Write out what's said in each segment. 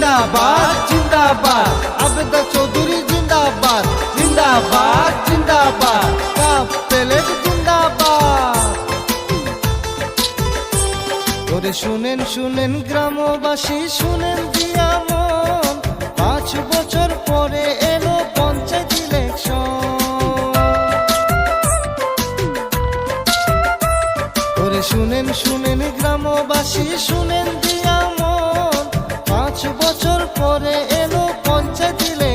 জিন্দাবাদ জিন্দাবাদ। আবেদা চৌধুরী জিন্দাবাদ জিন্দাবাদ জিন্দাবাদ। কাপ প্লেট জিন্দাবাদ। ওরে শুনেন শুনেন গ্রামবাসী, শুনেন দিয়া মন। পাঁচ বছর পরে এলো পঞ্চায়েত ইলেকশন। শুনেন শুনেন গ্রামবাসী, শুনেন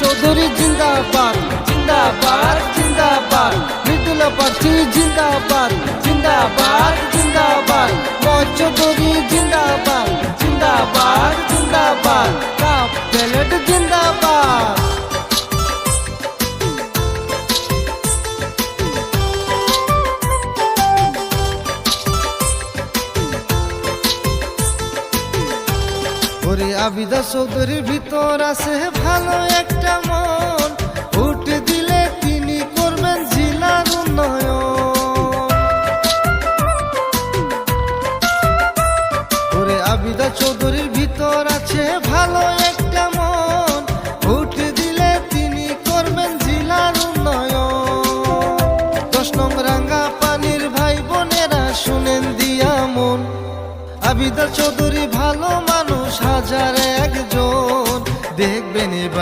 চৌধুরী জিন্দাবাদ জিন্দাবাদ জিন্দাবাদ মৃদুলা পার্টি জিন্দাবাদ জিন্দাবাদ জিন্দাবাদ ময় চৌধুরী জিন্দাবাদ জিন্দাবাদ ওরে আবিদা চৌধুরীর ভিতর আছে ভালো একটা মন। ভোট দিলে তিনি করবেন জেলার উন্নয়ন। ওরে আবিদা চৌধুরীর ভিতর আছে ভালো একটা মন। ভোট দিলে তিনি করবেন জেলার উন্নয়ন। দশ নং রাঙ্গা পানির ভাই বোনেরা শুনেন দিয়া মন। আবিদা চৌধুরী ভালো মানুষ।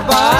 জিন্দাবাদ জিন্দাবাদ জিন্দাবাদ